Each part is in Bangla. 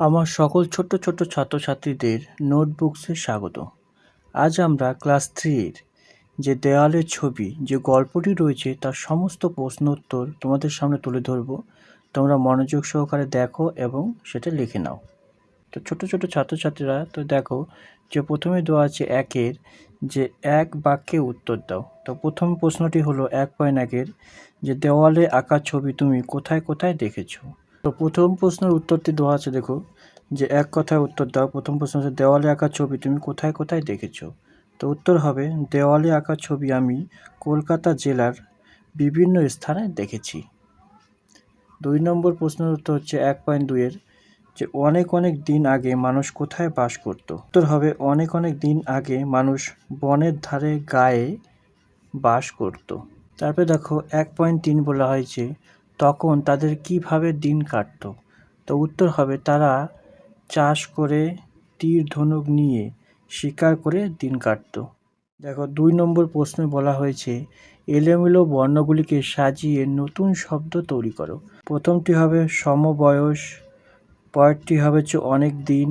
আমার সকল ছোট্ট ছোট্ট ছাত্রছাত্রীদের নোটবুকসে স্বাগত। আজ আমরা ক্লাস থ্রির যে দেওয়ালের ছবি, যে গল্পটি রয়েছে, তার সমস্ত প্রশ্ন উত্তর তোমাদের সামনে তুলে ধরবো। তোমরা মনোযোগ সহকারে দেখো এবং সেটা লিখে নাও। তো ছোট ছোট ছাত্রছাত্রীরা, তো দেখো যে প্রথমে দেওয়া আছে একের, যে এক বাক্যে উত্তর দাও। তো প্রথম প্রশ্নটি হলো এক পয়েন্ট একের, যে দেওয়ালে আঁকা ছবি তুমি কোথায় কোথায় দেখেছ? তো প্রথম প্রশ্নের উত্তরটি দেওয়া আছে, দেখো। যে এক কথায় উত্তর দাও। প্রথম প্রশ্ন হচ্ছে, দেওয়ালে আঁকা ছবি তুমি কোথায় কোথায় দেখেছ? তো উত্তর হবে, দেওয়ালে আঁকা ছবি আমি কলকাতা জেলার বিভিন্ন স্থানে দেখেছি। দুই নম্বর প্রশ্নের উত্তর হচ্ছে, এক পয়েন্ট দুইয়ের যে অনেক অনেক দিন আগে মানুষ কোথায় বাস করত? উত্তর হবে, অনেক অনেক দিন আগে মানুষ বনের ধারে গায়ে বাস করত। তারপরে দেখো, এক পয়েন্ট তিন বলা হয়েছে তখন তাদের কীভাবে দিন কাটতো? তো উত্তর হবে, তারা চাষ করে তীর ধনুক নিয়ে শিকার করে দিন কাটতো। দেখো, দুই নম্বর প্রশ্নে বলা হয়েছে, এলোমেলো বর্ণগুলিকে সাজিয়ে নতুন শব্দ তৈরি করো। প্রথমটি হবে সমবয়স, পরেরটি হবে হচ্ছে অনেক দিন,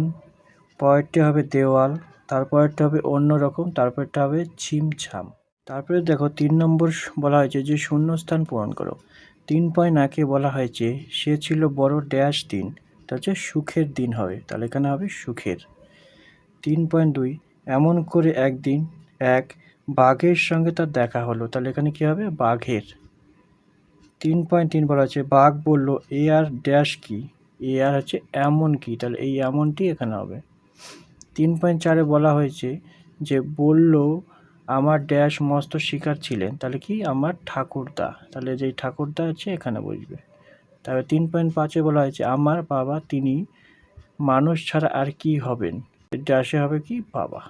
পরেরটি হবে দেওয়াল, তারপরেরটা হবে অন্য রকম তারপরটা হবে ছিমছাম। তারপরে দেখো, তিন নম্বর বলা হয়েছে যে শূন্যস্থান পূরণ করো। তিন পয়েন্ট একে বলা হয়েছে সে ছিল বড় ড্যাশ দিন তা হচ্ছে সুখের দিন হবে, তাহলে এখানে হবে সুখের। তিন পয়েন্ট দুই, এমন করে একদিন, এক, বাঘের সঙ্গে তার দেখা হলো, তাহলে এখানে কী হবে? বাঘের। তিন পয়েন্ট তিন বলা আছে বাঘ বলল, এ আর ড্যাশ কি? এ আর হচ্ছে এমন কি? তাহলে এই এমনটি এখানে হবে। তিন পয়েন্ট চারে বলা হয়েছে যে, বলল আমার ড্যাশ মস্ত শিকার ছিলেন, তাহলে কি? আমার ঠাকুরদা। তাহলে যেই ঠাকুরদা আছে, এখানে বসবে। তারপরে তিন পয়েন্ট পাঁচে বলা হয়েছে, আমার বাবা তিনি মানুষ ছাড়া আর কি হবেন? ড্যাশে হবে কি? বাবা।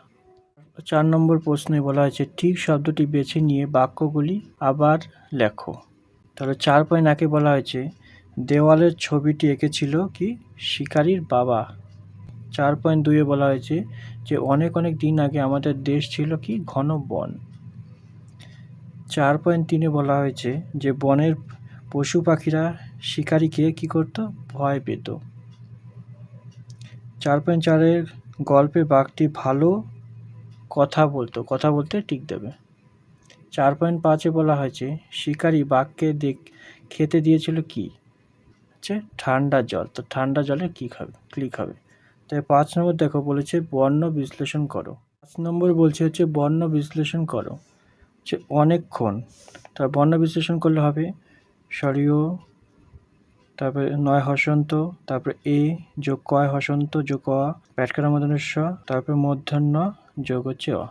চার নম্বর প্রশ্নে বলা হয়েছে, ঠিক শব্দটি বেছে নিয়ে বাক্যগুলি আবার লেখো। তাহলে চার পয়েন্ট একে বলা হয়েছে, দেওয়ালের ছবিটি এঁকেছিল কি? শিকারীর বাবা। চার পয়েন্ট দুইয়ে বলা হয়েছে যে অনেক অনেক দিন আগে আমাদের দেশ ছিল কি ঘন বন। চার পয়েন্ট তিনে বলা হয়েছে যে বনের পশু পাখিরা শিকারীকে কি করত? ভয় পেত। চার পয়েন্ট চারের গল্পে বাঘটি ভালো কথা বলতো, কথা বলতে ঠিক দেবে। চার পয়েন্ট পাঁচে বলা হয়েছে শিকারি বাঘকে দেখ, খেতে দিয়েছিল কি? হচ্ছে ঠান্ডা জল। তো ঠান্ডা জলে কী খাবে ক্লিক হবে তাই পাঁচ নম্বর দেখো বলেছে বর্ণ বিশ্লেষণ করো। পাঁচ নম্বর বলছে হচ্ছে বর্ণ বিশ্লেষণ করো। হচ্ছে অনেকক্ষণ, তার বর্ণ বিশ্লেষণ করলে হবে সরিয় তারপরে নয় হসন্ত, তারপরে এ যোগ কয় হসন্ত যোগ অ প্যাটকার মধ্যে স, তারপরে মধ্যাহ্ন যোগ হচ্ছে অ।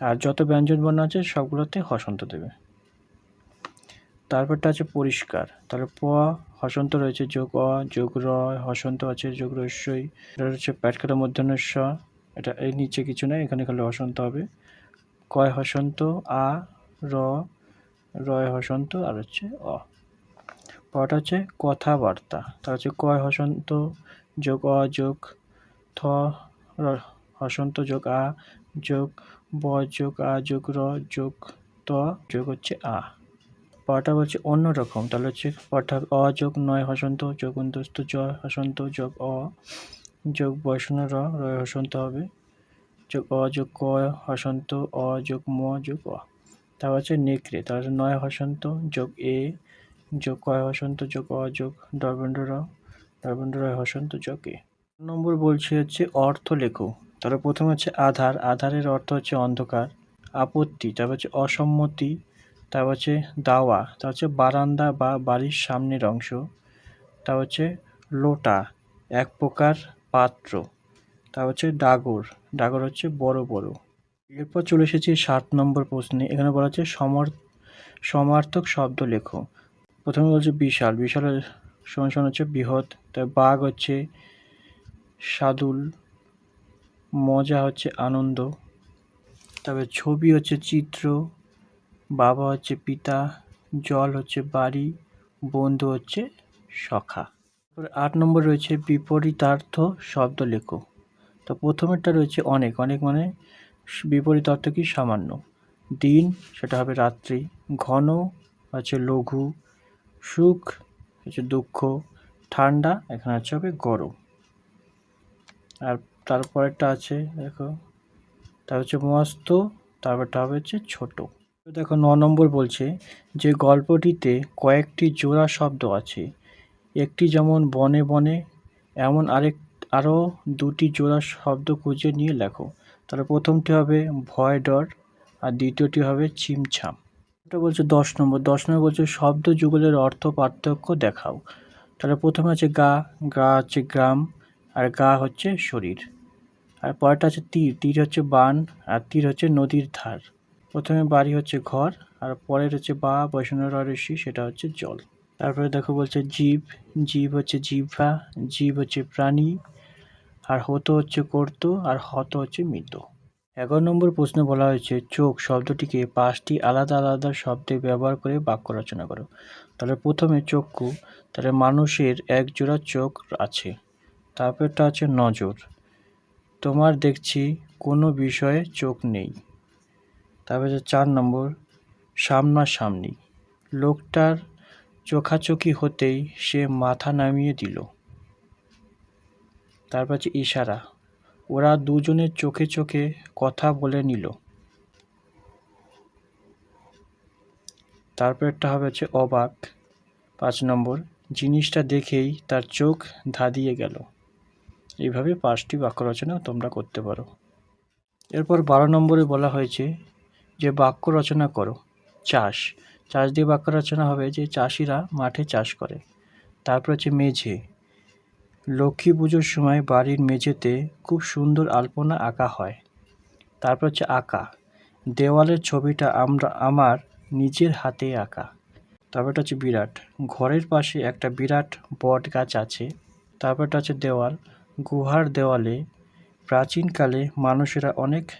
আর যত ব্যঞ্জন বর্ণ আছে সবগুলোতে হসন্ত দেবে। তারপরটা আছে পরিষ্কার তারপর প হসন্ত রয়েছে যোগ অ, যোগ র, হসন্ত আছে যোগ রস্যই। এটা হচ্ছে প্যাটকাটা স এটা এই নিচে কিছু নেই, এখানে খালি হসন্ত হবে। কয় হসন্ত? আ, র, রয় হসন্ত, আর হচ্ছে অ। পরটা হচ্ছে কথাবার্তা। তার হচ্ছে কয় হসন্ত? যোগ অ, যোগ থ হসন্ত যোগ আ, যোগ ব, যোগ আ, যোগ র, যোগ ত, যোগ হচ্ছে আ। পরটা বলছে অন্যরকম তাহলে হচ্ছে পরটা অ যোগ নয় হসন্ত, যোগ অন্তস্থ জ হসন্ত, যোগ অ, যোগ বৈষ্ণ র রয় হসন্ত হবে। যোগ অ যোগ ক হসন্ত, অ যোগ ম যোগ অ। তারপর হচ্ছে নেকড়ে, তাহলে নয় হসন্ত, যোগ এ, যোগ কয় হসন্ত, যোগ অ, যোগ ডরবন্ড র ডরবন্ড রয় হসন্ত, যোগ এ। নম্বর বলছে হচ্ছে অর্থ লেখো। তাহলে প্রথমে হচ্ছে আধার, আধারের অর্থ হচ্ছে অন্ধকার, আপত্তি, তারপর হচ্ছে অসম্মতি তারপর হচ্ছে দাওয়া তারপর হচ্ছে বারান্দা বা বাড়ির সামনের অংশ। তা হচ্ছে লোটা, এক প্রকার পাত্র। তা হচ্ছে ডাগর ডাগর হচ্ছে বড় বড়। এরপর চলে এসেছি সাত নম্বর প্রশ্নে, এখানে বলা হচ্ছে সমর, সমার্থক শব্দ লেখো। প্রথমে বলছে বিশাল বিশাল সমান হচ্ছে বৃহৎ তার বাঘ হচ্ছে সাদুল, মজা হচ্ছে আনন্দ। তারপরে ছবি হচ্ছে চিত্র বাবা হচ্ছে পিতা, জল হচ্ছে বাড়ি, বন্ধু হচ্ছে সখা। তারপরে আট নম্বর রয়েছে বিপরীতার্থ শব্দ লেখো। তো প্রথমেরটা রয়েছে অনেক অনেক মানে বিপরীত অর্থ কি? সামান্য। দিন, সেটা হবে রাত্রি। ঘন হচ্ছে লঘু। সুখ হচ্ছে দুঃখ। ঠান্ডা এখানে হচ্ছে হবে গরম। আর তারপরেরটা আছে, দেখো। তার হচ্ছে মস্ত, তারপরটা হবে হচ্ছে ছোট। দেখো ন নম্বর বলছে যে গল্পটিতে কয়েকটি জোড়া শব্দ আছে। একটি যেমন বনে বনে, এমন আরেক আরও দুটি জোড়া শব্দ খুঁজে নিয়ে লেখো। তাহলে প্রথমটি হবে ভয় ডর, আর দ্বিতীয়টি হবে চিমছাম এটা বলছে দশ নম্বর। দশ নম্বর বলছে শব্দ যুগলের অর্থ পার্থক্য দেখাও। তাহলে প্রথমে আছে গা গা হচ্ছে গ্রাম, আর গা হচ্ছে শরীর। আর পরেরটা হচ্ছে তীর। তীর হচ্ছে বান, আর তীর হচ্ছে নদীর ধার। প্রথমে বাড়ি হচ্ছে ঘর, আর পরের হচ্ছে বা, বৈষ্ণব ঋষি, সেটা হচ্ছে জল। তারপরে দেখো বলছে জীব জীব হচ্ছে জিভা জীব হচ্ছে প্রাণী, আর হত হচ্ছে কর্ত, আর হত হচ্ছে মৃত। এগারো নম্বর প্রশ্ন বলা হয়েছে, চোখ শব্দটিকে পাঁচটি আলাদা আলাদা শব্দে ব্যবহার করে বাক্য রচনা করো। তাহলে প্রথমে চক্ষু, তাহলে মানুষের এক জোড়া চোখ আছে, তারপরটা আছে নজর। তোমার দেখছি কোনো বিষয়ে চোখ নেই। তারপরে চার নম্বর, সামনাসামনি। লোকটার চোখাচোখি হতেই সে মাথা নামিয়ে দিল। তারপর হচ্ছে ইশারা। ওরা দুজনের চোখে চোখে কথা বলে নিল। তারপরটা হবে হচ্ছে অবাক। পাঁচ নম্বর, জিনিসটা দেখেই তার চোখ ধাঁধিয়ে গেল। এইভাবে পাঁচটি বাক্য রচনা তোমরা করতে পারো। এরপর বারো নম্বরে বলা হয়েছে যে বাক্য রচনা করো, চাষ। চাষ দিয়ে বাক্য রচনা হবে যে চাষিরা মাঠে চাষ করে। তারপর হচ্ছে মেঝে। লক্ষ্মী পুজোর সময় বাড়ির মেঝেতে খুব সুন্দর আলপনা আঁকা হয়। তারপর হচ্ছে আঁকা। দেওয়ালের ছবিটা আমরা, আমার নিজের হাতে আঁকা। তারপরটা হচ্ছে বিরাট। ঘরের পাশে একটা বিরাট বট গাছ আছে। তারপরটা হচ্ছে দেওয়াল। গুহার দেওয়ালে প্রাচীনকালে মানুষেরা অনেক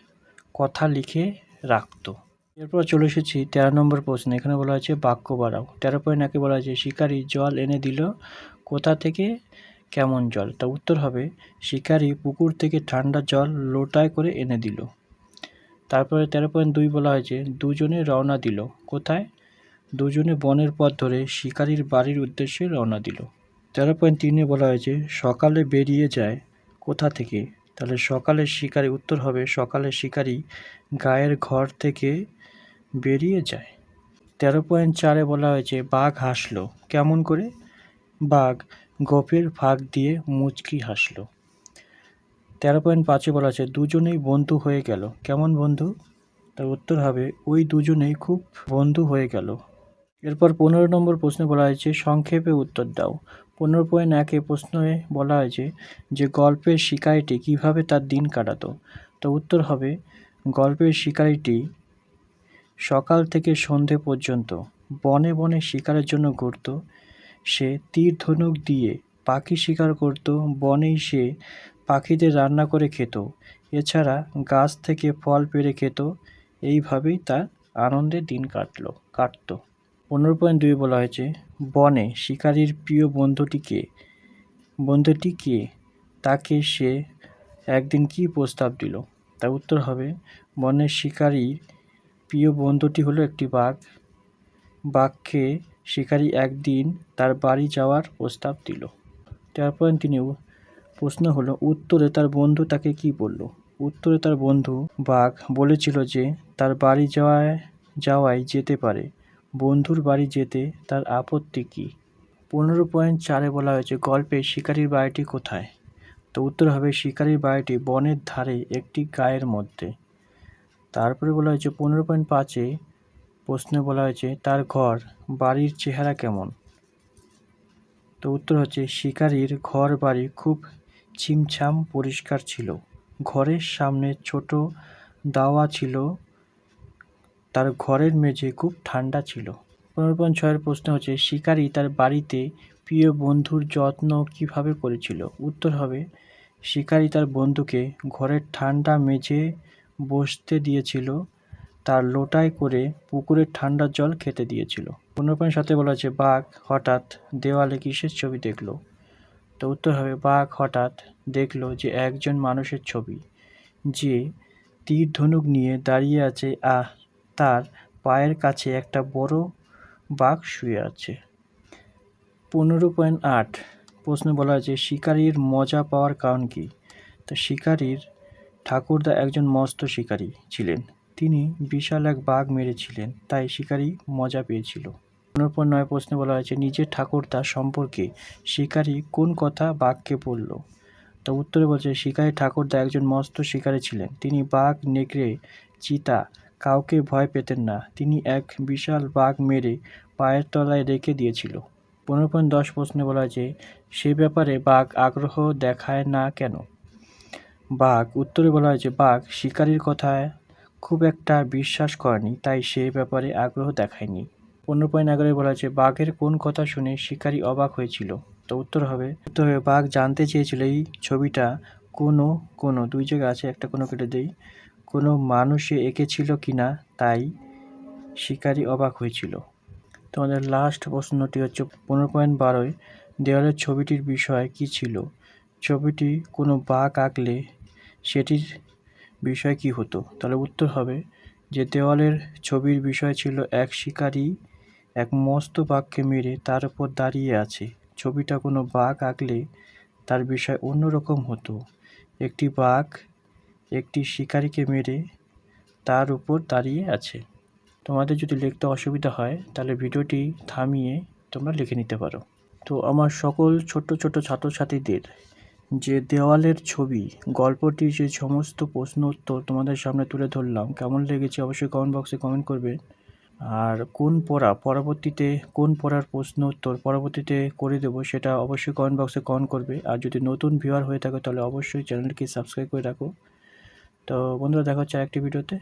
কথা লিখে রাখতো। এরপর চলে এসেছি তেরো নম্বর প্রশ্ন। এখানে বলা হয়েছে, বাক্য বাড়াও। তেরো পয়েন্ট একে বলা হয়েছে, শিকারি জল এনে দিল, কোথা থেকে কেমন জল? তা উত্তর হবে, শিকারি পুকুর থেকে ঠান্ডা জল লোটায় করে এনে দিল। তারপরে তেরো পয়েন্ট দুই বলা হয়েছে, দুজনে রওনা দিল। কোথায়? দুজনে বনের পথ ধরে শিকারির বাড়ির উদ্দেশ্যে রওনা দিল। তেরো পয়েন্ট তিনে বলা হয়েছে, সকালে বেরিয়ে যায়, কোথা থেকে? তাহলে সকালে শিকারি, উত্তর হবে সকালে শিকারি গায়ের ঘর থেকে বেরিয়ে যায়। তেরো পয়েন্ট চারে বলা হয়েছে, বাঘ হাসলো। কেমন করে? বাঘ গোপের ফাঁক দিয়ে মুচকি হাসলো। তেরো পয়েন্ট পাঁচে বলা আছে দুজনেই বন্ধু হয়ে গেল। কেমন বন্ধু? তার উত্তর হবে, ওই দুজনেই খুব বন্ধু হয়ে গেল। এরপর পনেরো নম্বর প্রশ্নে বলা হয়েছে, সংক্ষেপে উত্তর দাও। পনেরো পয়েন্ট একে প্রশ্নে বলা হয়েছে যে গল্পের শিকারিটি কীভাবে তার দিন কাটাতো? তো উত্তর হবে, গল্পের শিকারিটি সকাল থেকে সন্ধে পর্যন্ত বনে বনে শিকারের জন্য ঘুরত। সে তীর ধনুক দিয়ে পাখি শিকার করত, বনেই সে পাখিদের রান্না করে খেত। এছাড়া গাছ থেকে ফল পেড়ে খেত। এইভাবেই তার আনন্দে দিন কাটলো, কাটতো। পনেরো পয়েন্ট দুই বলা হয়েছে, বনে শিকারীর প্রিয় বন্ধুটিকে বন্ধুটিকে তাকে সে একদিন কি প্রস্তাব দিল? তার উত্তর হবে, বনের শিকারীর প্রিয় বন্ধুটি হলো একটি বাঘ। বাঘকে শিকারী একদিন তার বাড়ি যাওয়ার প্রস্তাব দিল। তেরো পয়েন্ট তিনি প্রশ্ন হলো, উত্তরে তার বন্ধু তাকে কি বলল? উত্তরে তার বন্ধু বাঘ বলেছিল যে তার বাড়ি যাওয়ায় যাওয়াই যেতে পারে। বন্ধুর বাড়ি যেতে তার আপত্তি কী? পনেরো পয়েন্ট চারে বলা হয়েছে, গল্পে শিকারির বাড়িটি কোথায়? তো উত্তর হবে শিকারির বাড়িটি বনের ধারে একটি গায়ের মধ্যে। তারপরে বলা হয়েছে, পনেরো পয়েন্ট পাঁচে প্রশ্নে বলা হয়েছে, তার ঘর, বাড়ির চেহারা কেমন? তো উত্তর হচ্ছে, শিকারির ঘর বাড়ি খুব ছিমছাম পরিষ্কার ছিল। ঘরের সামনে ছোট দাওয়া ছিল তার ঘরের মেঝে খুব ঠান্ডা ছিল। পনেরো ছয়ের প্রশ্ন হচ্ছে, শিকারি তার বাড়িতে প্রিয় বন্ধুর যত্ন কীভাবে করেছিল? উত্তর হবে, শিকারি তার বন্ধুকে ঘরের ঠান্ডা মেঝে বসতে দিয়েছিল, তার লোটায় করে পুকুরের ঠান্ডা জল খেতে দিয়েছিল। পনেরো পয়েন্ট সাথে বলা আছে বাঘ হঠাৎ দেওয়ালে কিসের ছবি দেখল? তো উত্তর হবে, বাঘ হঠাৎ দেখল যে একজন মানুষের ছবি, যে তীর ধনুক নিয়ে দাঁড়িয়ে আছে। আহ তার পায়ের কাছে একটা বড় বাঘ শুয়ে আছে। পনেরো পয়েন্ট আট। প্রশ্নে বলা আছে শিকারির মজা পাওয়ার কারণ কি? তো শিকারীর, ঠাকুরদা একজন মস্ত শিকারী ছিলেন। তিনি বিশাল এক বাঘ মেরেছিলেন, তাই শিকারী মজা পেয়েছিল। পনেরো নয়। প্রশ্নে বলা হয়েছে, নিজের ঠাকুরদা সম্পর্কে শিকারী কোন কথা বাঘকে বলল? তো উত্তরে বলছে, শিকারী ঠাকুরদা একজন মস্ত শিকারী ছিলেন। তিনি বাঘ নেকড়ে, চিতা কাউকে ভয় পেতেন না। তিনি এক বিশাল বাঘ মেরে পায়ের তলায় রেখে দিয়েছিল। পনেরো পয়েন্ট দশ প্রশ্নে বলা যে সে ব্যাপারে বাঘ আগ্রহ দেখায় না কেন? বাঘ, উত্তরে বলা হয়েছে, বাঘ শিকারীর কথায় খুব একটা বিশ্বাস করেনি, তাই সে ব্যাপারে আগ্রহ দেখায়নি। পনেরো পয়েন্ট এগারো বলা হয়েছে, বাঘের কোন কথা শুনে শিকারী অবাক হয়েছিল? তো উত্তর হবে উত্তর হবে, বাঘ জানতে চেয়েছিল এই ছবিটা কোনো কোনো, দুই জায়গা আছে, একটা কোনো কেটে দেই। কোনো মানুষে এঁকেছিল কি না, তাই শিকারি অবাক হয়েছিল। তোমাদের লাস্ট প্রশ্নটি হচ্ছে, পনেরো পয়েন্ট বারোয় দেওয়ালের ছবিটির বিষয় কি ছিল? ছবিটি কোনো বাঘ আঁকলে সেটির বিষয় কি হতো? তাহলে উত্তর হবে যে দেওয়ালের ছবির বিষয় ছিল এক শিকারী এক মস্ত বাঘকে মেরে তার উপর দাঁড়িয়ে আছে। ছবিটা কোনো বাঘ আঁকলে তার বিষয় অন্যরকম হতো। একটি বাঘ একটি শিকারীকে মেরে তার উপর দাঁড়িয়ে আছে। তোমাদের যদি লিখতে অসুবিধা হয়, তাহলে ভিডিওটি থামিয়ে তোমরা লিখে নিতে পারো। তো আমার সকল ছোট্ট ছোট্ট ছাত্রছাত্রীদের, যে দেওয়ালের ছবি, গল্পটির যে সমস্ত প্রশ্ন উত্তর তোমাদের সামনে তুলে ধরলাম, কেমন লেগেছে অবশ্যই কমেন্ট বক্সে কমেন্ট করবে। আর কোন পড়া, পরবর্তীতে কোন পড়ার প্রশ্ন উত্তর পরবর্তীতে করে দেবো, সেটা অবশ্যই কমেন্ট বক্সে কমেন্ট করবে। আর যদি নতুন ভিউয়ার হয়ে থাকে, তাহলে অবশ্যই চ্যানেলটিকে সাবস্ক্রাইব করে রাখো। তো বন্ধুরা দেখা হচ্ছে আরেকটি ভিডিওতে।